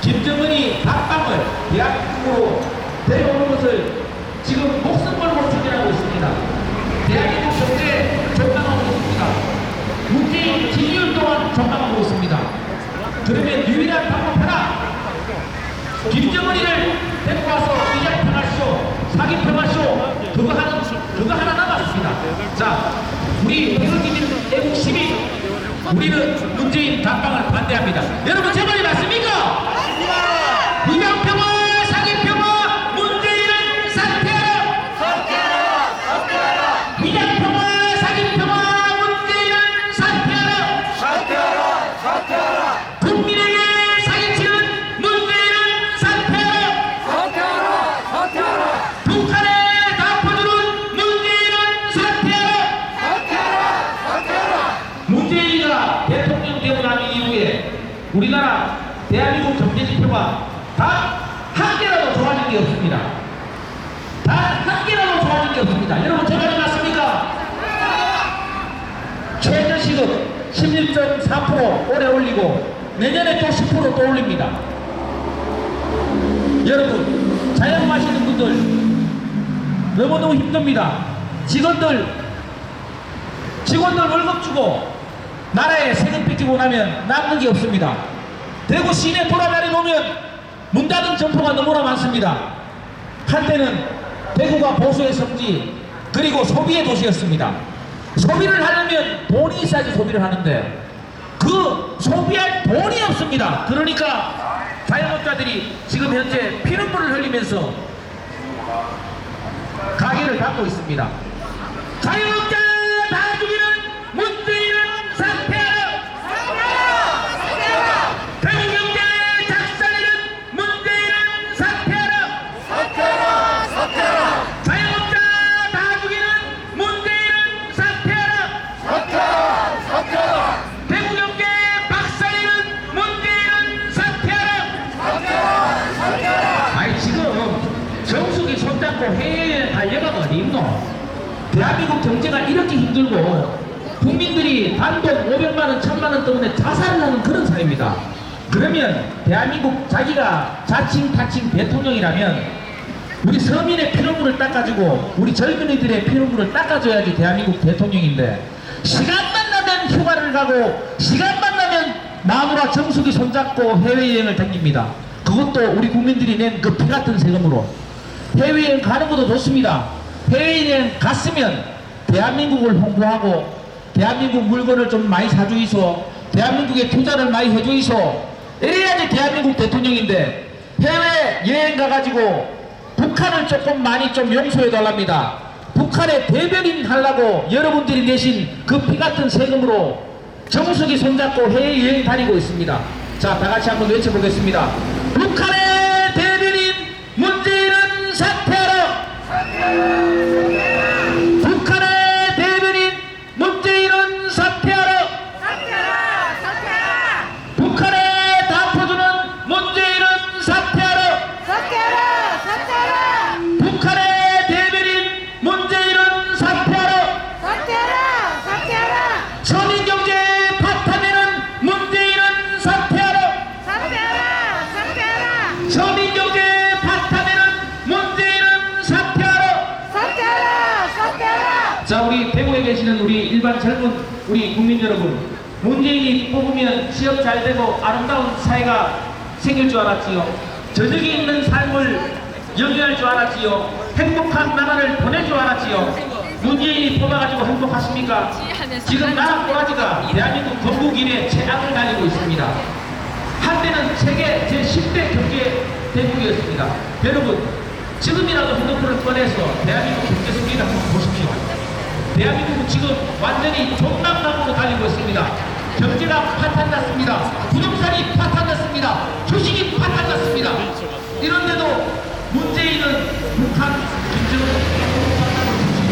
김정은이 답방을 대한민국으로 데려오는 것을 지금 목숨 걸고 추진하고 있습니다. 대한민국 경제 전망하고 있습니다. 문재인 지지율 또한 전망하고 있습니다. 그러면 유일한 방법 하나 김정은이를 데리고 와서 이장 평화쇼, 사기 평화쇼 그거 하나 그거 하나 남았습니다. 자, 우리 태극기민 애국 시민 우리는 문재인 답방을 반대합니다. 여러분 제 말이 맞습니까? 이장 평 없습니다. 여러분 제 말이 맞습니까? 최저시급 16.4% 올해 올리고 내년에 또 10%또 올립니다. 여러분 자영업하시는 분들 너무너무 힘듭니다. 직원들 직원들 월급 주고 나라에 세금 뺏기고 나면 남는 게 없습니다. 대구 시내 돌아다니 보면 문 닫은 점포가 너무나 많습니다. 한때는 대구가 보수의 성지 그리고 소비의 도시였습니다. 소비를 하려면 돈이 있어야지 소비를 하는데 그 소비할 돈이 없습니다. 그러니까 자영업자들이 지금 현재 피눈물을 흘리면서 가게를 닫고 있습니다. 자영업자 단돈 500만 원, 1000만 원 때문에 자살을 하는 그런 사회입니다. 그러면 대한민국 자기가 자칭 타칭 대통령이라면 우리 서민의 피눈물을 닦아주고 우리 젊은이들의 피눈물을 닦아줘야지 대한민국 대통령인데 시간만 나면 휴가를 가고 시간만 나면 마누라 정숙이 손잡고 해외여행을 다닙니다. 그것도 우리 국민들이 낸 그 피 같은 세금으로 해외여행 가는 것도 좋습니다. 해외여행 갔으면 대한민국을 홍보하고 대한민국 물건을 좀 많이 사주이소 대한민국에 투자를 많이 해주이소 이래야지 대한민국 대통령인데 해외 여행 가가지고 북한을 조금 많이 좀 용서해 달랍니다. 북한의 대변인 하려고 여러분들이 내신 그 피 같은 세금으로 정수기 손잡고 해외 여행 다니고 있습니다. 자, 다 같이 한번 외쳐보겠습니다. 북한의 대변인 문재인은 사퇴하라! 젊은 우리 국민 여러분, 문재인이 뽑으면 취업 잘 되고 아름다운 사회가 생길 줄 알았지요. 저녁이 있는 삶을 영위할 줄 알았지요. 행복한 나라를 보낼 줄 알았지요. 문재인이 뽑아가지고 행복하십니까? 지금 나라 꼬라지가 대한민국 건국인의 최악을 달리고 있습니다. 한때는 세계 제10대 경제 대국이었습니다. 여러분, 지금이라도 핸드폰을 꺼내서 대한민국 경제 승리를 한번 보십시오. 대한민국은 지금 완전히 종남남으로 달리고 있습니다. 경제가 파탄났습니다. 부동산이 파탄났습니다. 주식이 파탄났습니다. 이런데도 문재인은 북한, 김정은,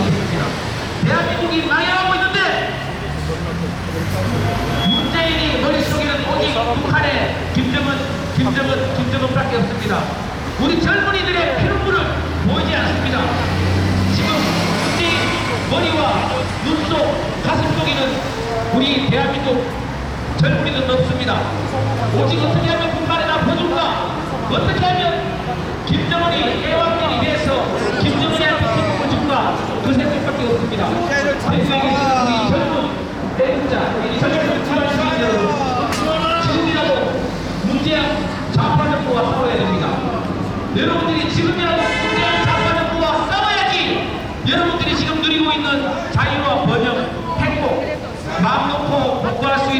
있습니다. 대한민국이 망해가고 있는데 문재인이 머릿속에는 오직 북한의 김정은, 김정은, 김정은밖에 없습니다. 우리 젊은이들의 피눈물을 보이지 않습니다. 머리와 눈속, 가슴 속에는 우리 대한민국 젊은이들은 없습니다. 오직 어떻게 하면 북한에 납포줄까? 어떻게 하면 김정은이 애완견이 돼서 김정은이한테 기쁨을 줄까 그 생각밖에 없습니다. 대구에 계시는 우리 젊은 애국자, 이 젊은 지원 시민 여러분, 지금이라도 문재인 좌파 정부와 싸워야 됩니다. 여러분들이 지금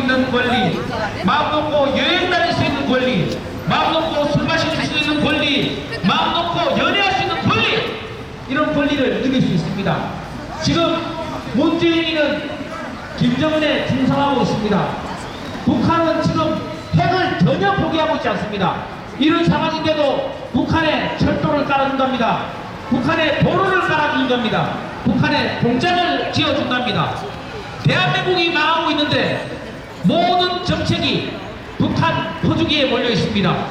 있는 권리, 마음 놓고 여행 다닐 수 있는 권리, 마음 놓고 술 마실 수 있는 권리, 마음 놓고 연애할 수 있는 권리, 이런 권리를 누릴 수 있습니다. 지금 문재인이는 김정은에 충성하고 있습니다. 북한은 지금 핵을 전혀 포기하고 있지 않습니다. 이런 상황인데도 북한에 철도를 깔아준답니다. 북한에 도로를 깔아준답니다. 북한에 공장을 지어준답니다. 대한민국이 망하고 있는데 모든 정책이 북한 퍼주기에 몰려 있습니다.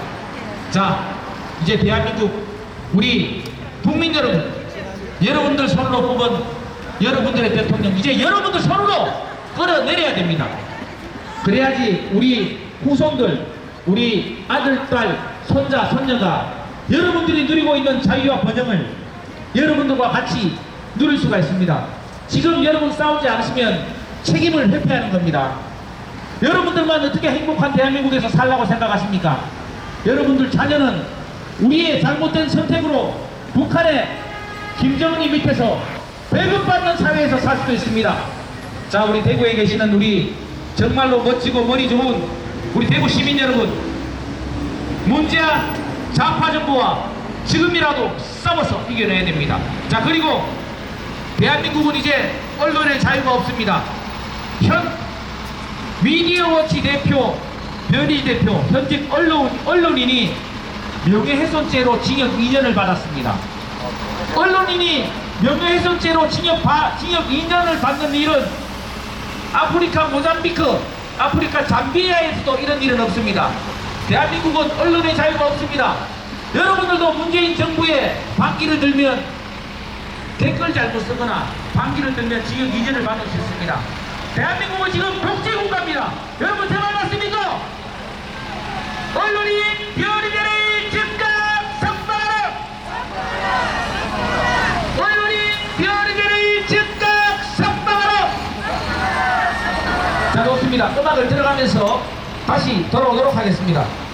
자, 이제 대한민국 우리 국민 여러분, 여러분들 손으로 뽑은 여러분들의 대통령, 이제 여러분들 손으로 끌어내려야 됩니다. 그래야지 우리 후손들, 우리 아들, 딸, 손자, 손녀가 여러분들이 누리고 있는 자유와 번영을 여러분들과 같이 누릴 수가 있습니다. 지금 여러분 싸우지 않으시면 책임을 회피하는 겁니다. 여러분들만 어떻게 행복한 대한민국에서 살라고 생각하십니까? 여러분들 자녀는 우리의 잘못된 선택으로 북한의 김정은이 밑에서 배급받는 사회에서 살 수도 있습니다. 자, 우리 대구에 계시는 우리 정말로 멋지고 머리 좋은 우리 대구 시민 여러분, 문재아 좌파 정부와 지금이라도 싸워서 이겨내야 됩니다. 자, 그리고 대한민국은 이제 언론의 자유가 없습니다. 현 미디어워치 대표, 변희 대표, 현직 언론, 언론인이 명예훼손죄로 징역 2년을 받았습니다. 언론인이 명예훼손죄로 징역, 바, 징역 2년을 받는 일은 아프리카 모잠비크, 아프리카 잠비아에서도 이런 일은 없습니다. 대한민국은 언론의 자유가 없습니다. 여러분들도 문재인 정부의 반기를 들면 댓글 잘못 쓰거나 반기를 들면 징역 2년을 받을 수 있습니다. 대한민국은 지금 독재국가입니다. 여러분 제말 맞습니까? 언론이 별이별의 즉각 석방하라! 언론이 별이별의 즉각 석방하라! 자 좋습니다. 음악을 들어가면서 다시 돌아오도록 하겠습니다.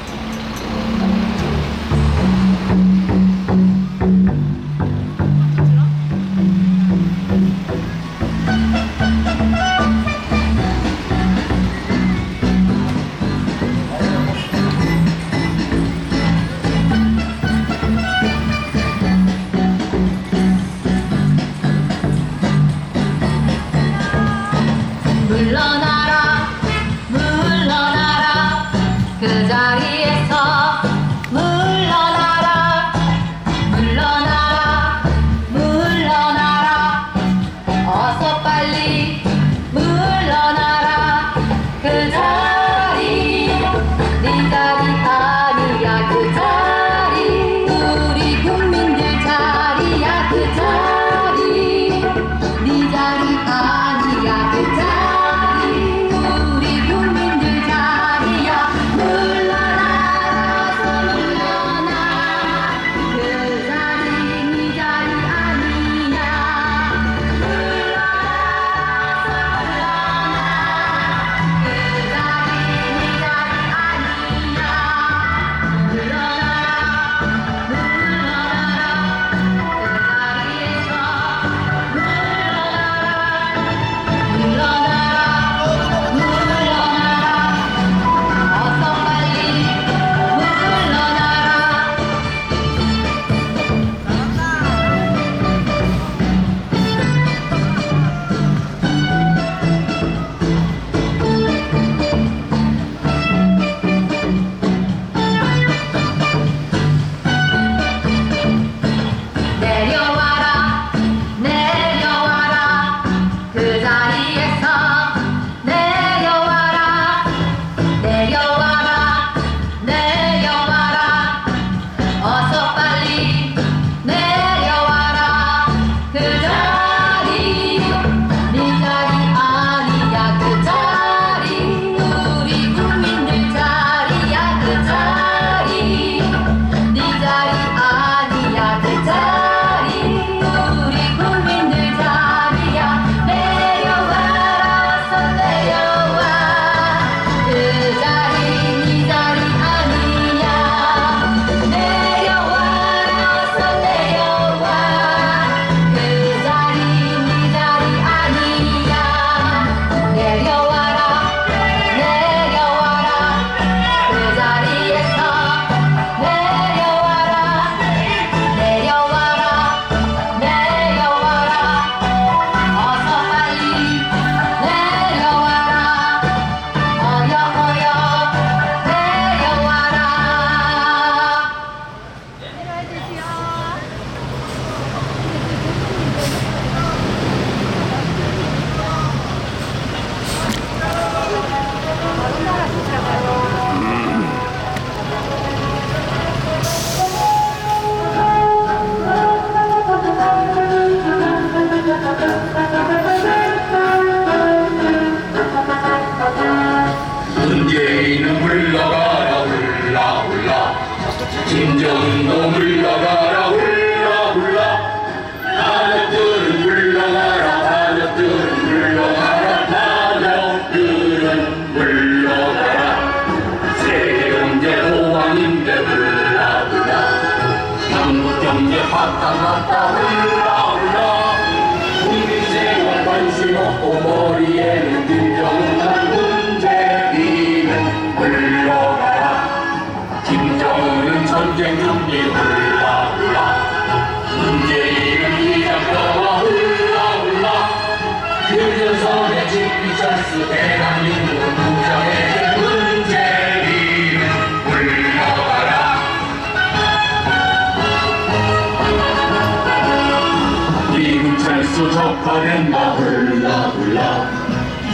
적화된다 훌라훌라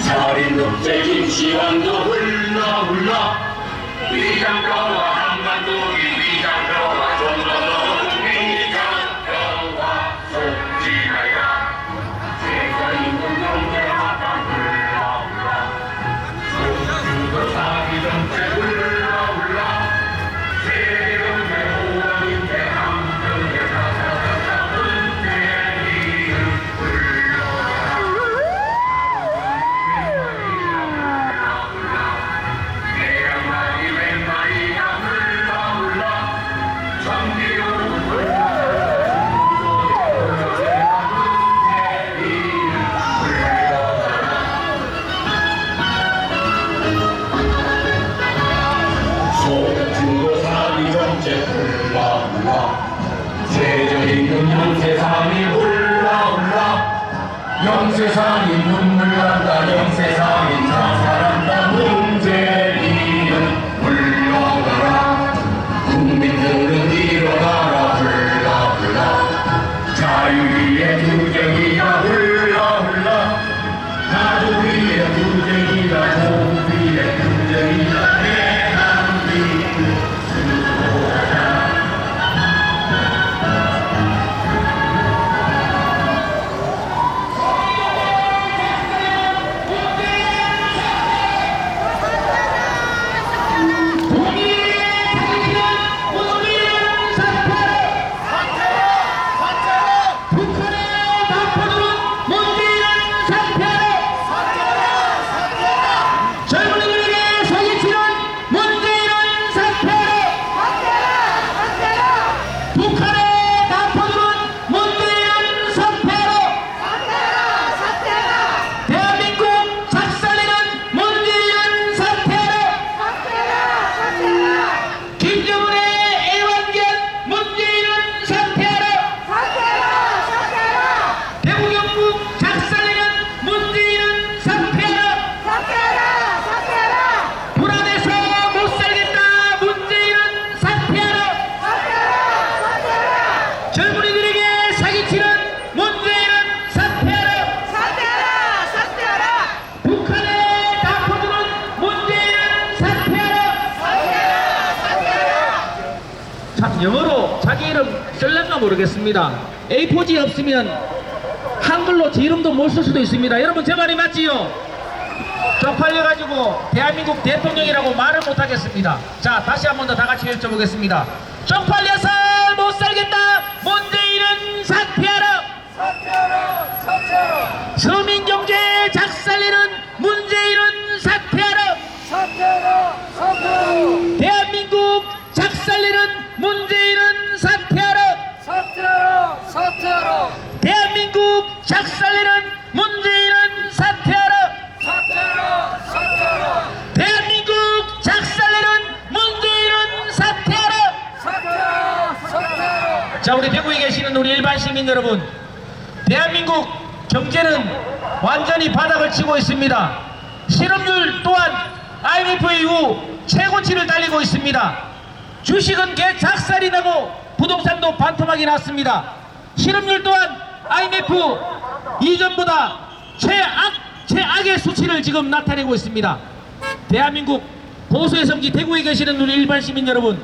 살인 독재 김시환도 훌라 영어로 자기 이름 쓸란가 모르겠습니다. A4지 없으면 한글로 제 이름도 못 쓸 수도 있습니다. 여러분 제 말이 맞지요? 쪽팔려가지고 대한민국 대통령이라고 말을 못하겠습니다. 자 다시 한 번 더 다 같이 외쳐보겠습니다. 쪽팔려서 못 살겠다! 문재인은 사퇴하라! 서민 경제 작살내는 문재인은 사퇴하라! 대한민국 작살내는 대한민국 작살내는 문재인은 사퇴하라 대한민국 작살내는 문재인은 사퇴하라 자 우리 대구에 계시는 우리 일반 시민 여러분 대한민국 경제는 완전히 바닥을 치고 있습니다. 실업률 또한 IMF 이후 최고치를 달리고 있습니다. 주식은 개 작살이 나고 부동산도 반토막이 났습니다 실업률 또한 IMF 이전보다 최악 최악의 수치를 지금 나타내고 있습니다 대한민국 보수의 성지 대구에 계시는 우리 일반 시민 여러분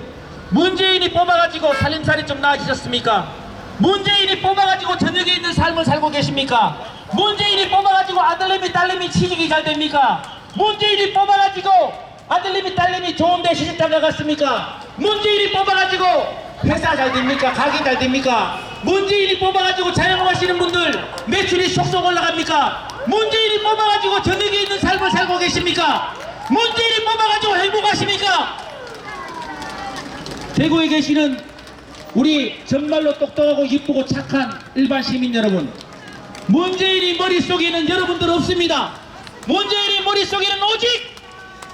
문재인이 뽑아가지고 살림살이 좀 나아지셨습니까? 문재인이 뽑아가지고 저녁에 있는 삶을 살고 계십니까? 문재인이 뽑아가지고 아들내미 딸내미 취직이 잘 됩니까? 문재인이 뽑아가지고 아들님이 딸님이 좋은데 시집장 가갔습니까? 문재인이 뽑아가지고 회사 잘 됩니까? 가게 잘 됩니까? 문재인이 뽑아가지고 자영업하시는 분들 매출이 속속 올라갑니까? 문재인이 뽑아가지고 저녁에 있는 삶을 살고 계십니까? 문재인이 뽑아가지고 행복하십니까? 대구에 계시는 우리 정말로 똑똑하고 이쁘고 착한 일반 시민 여러분 문재인이 머릿속에는 여러분들 없습니다 문재인이 머릿속에는 오직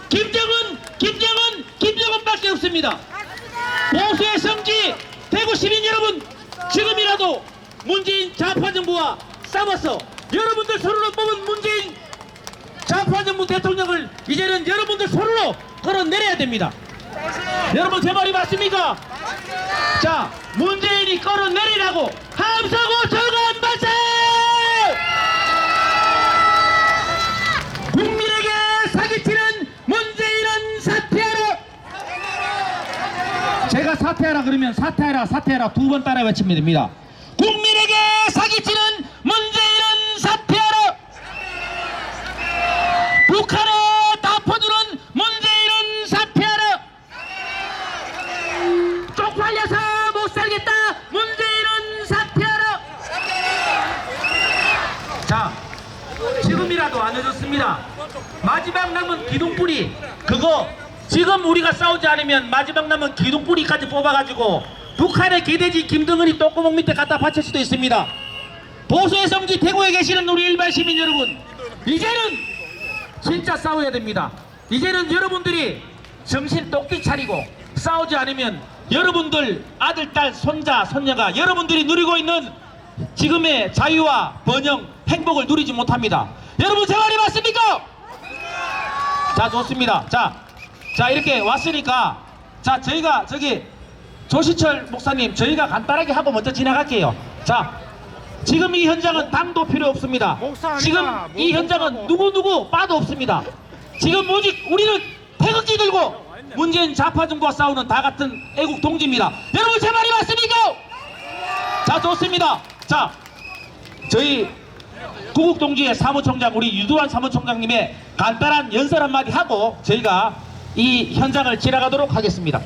김정은 김정은 김정은밖에 없습니다 보수의 성지 대구 시민 여러분 지금이라도 문재인 좌파 정부와 싸워서 여러분들 손으로 뽑은 문재인 좌파 정부 대통령을 이제는 여러분들 손으로 끌어내려야 됩니다 여러분 제 말이 맞습니까? 자, 문재인이 끌어내리라고 함사고 저간 발세! 국민에게 사기치는 문재인은 사퇴하라! 제가 사퇴하라 그러면 사퇴하라 사퇴하라 두 번 따라 외치면 됩니다. 국민에게 사기치는 문재인은 사퇴하라! 북한에 다 퍼주는 문재인은 사퇴하라! 쪽팔려서 못 살겠다 문재인은 사퇴하라 자 지금이라도 안 늦었습니다 마지막 남은 기둥뿌리 그거 지금 우리가 싸우지 않으면 마지막 남은 기둥뿌리까지 뽑아가지고 북한의 개돼지 김정은이 똥구멍 밑에 갖다 바칠 수도 있습니다 보수의 성지 대구에 계시는 우리 일반 시민 여러분 이제는 진짜 싸워야 됩니다. 이제는 여러분들이 정신 똑띠 차리고 싸우지 않으면 여러분들 아들, 딸, 손자, 손녀가 여러분들이 누리고 있는 지금의 자유와 번영, 행복을 누리지 못합니다. 여러분 제 말이 맞습니까? 자 좋습니다. 자, 자 이렇게 왔으니까 자 저희가 저기 조시철 목사님 저희가 간단하게 하고 먼저 지나갈게요. 자 지금 이 현장은 당도 필요 없습니다. 지금 이 현장은 누구누구 빠도 없습니다. 지금 오직 우리는 태극기 들고 문재인 좌파 정부와 싸우는 다 같은 애국 동지입니다. 여러분 제 말이 맞습니까? 자 좋습니다. 자 저희 구국 동지의 사무총장 우리 유두환 사무총장님의 간단한 연설 한마디 하고 저희가 이 현장을 지나가도록 하겠습니다.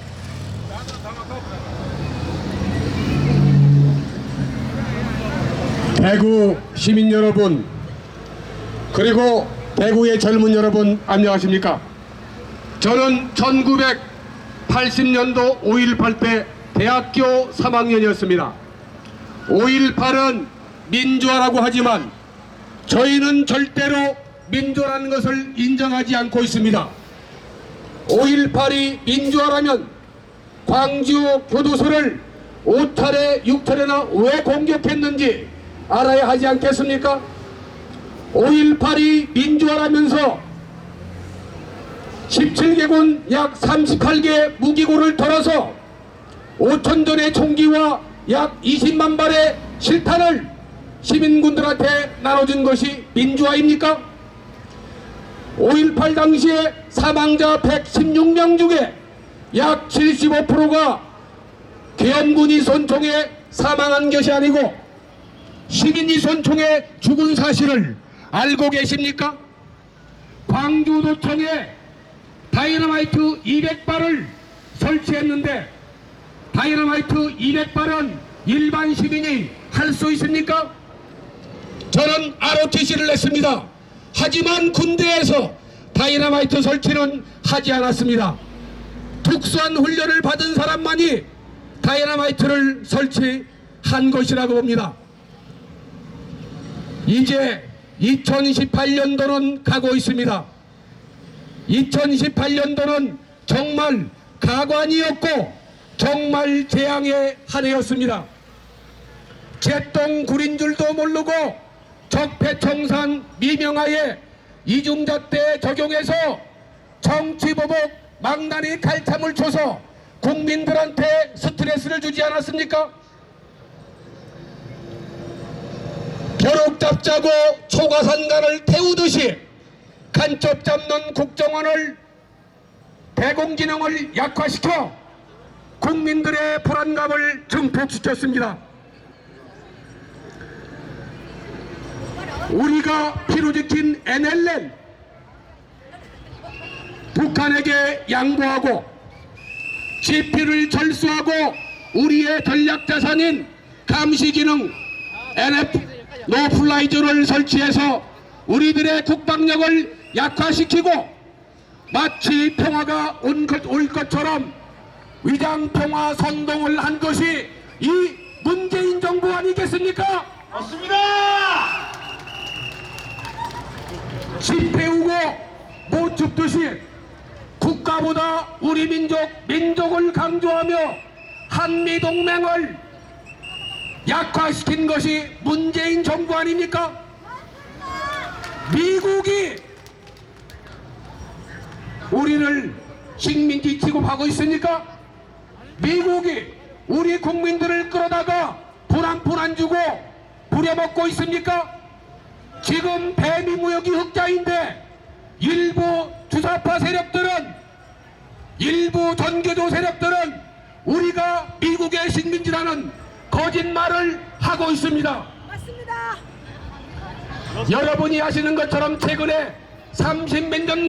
대구 시민 여러분 그리고 대구의 젊은 여러분 안녕하십니까? 저는 1980년도 5.18 때 대학교 3학년이었습니다. 5.18은 민주화라고 하지만 저희는 절대로 민주화라는 것을 인정하지 않고 있습니다 5.18이 민주화라면 광주 교도소를 5차례 6차례나 왜 공격했는지 알아야 하지 않겠습니까? 5.18이 민주화라면서 17개군 약 38개 무기고를 털어서 5천 전의 총기와 약 20만 발의 실탄을 시민군들한테 나눠준 것이 민주화입니까? 5.18 당시에 사망자 116명 중에 약 75%가 계엄군이 손총에 사망한 것이 아니고 시민이 손총에 죽은 사실을 알고 계십니까? 광주도청에 다이너마이트 200발을 설치했는데 다이너마이트 200발은 일반 시민이 할 수 있습니까? 저는 ROTC를 냈습니다. 하지만 군대에서 다이너마이트 설치는 하지 않았습니다. 특수한 훈련을 받은 사람만이 다이너마이트를 설치한 것이라고 봅니다. 이제 2018년도는 가고 있습니다. 2018년도는 정말 가관이었고 정말 재앙의 한 해였습니다. 개똥 구린 줄도 모르고 적폐청산 미명하에 이중잣대 적용해서 정치보복 망나니 칼참을 쳐서 국민들한테 스트레스를 주지 않았습니까? 벼룩 잡자고 초가산간을 태우듯이 간첩 잡는 국정원을 대공기능을 약화시켜 국민들의 불안감을 증폭시켰습니다. 우리가 피로 지킨 NLL 북한에게 양보하고 지피를 철수하고 우리의 전략 자산인 감시 기능 NF 노플라이즈를 설치해서 우리들의 국방력을 약화시키고 마치 평화가 온 것- 올 것처럼 위장 평화 선동을 한 것이 이 문재인 정부 아니겠습니까? 맞습니다. 집 배우고 못 줍듯이 국가보다 우리 민족, 민족을 강조하며 한미동맹을 약화시킨 것이 문재인 정부 아닙니까? 미국이 우리를 식민지 취급하고 있습니까? 미국이 우리 국민들을 끌어다가 불안불 안 주고 부려먹고 있습니까? 지금 대미 무역이 흑자인데 일부 주사파 세력들은 일부 전교조 세력들은 우리가 미국의 식민지라는 거짓말을 하고 있습니다. 맞습니다. 여러분이 아시는 것처럼 최근에 30몇 년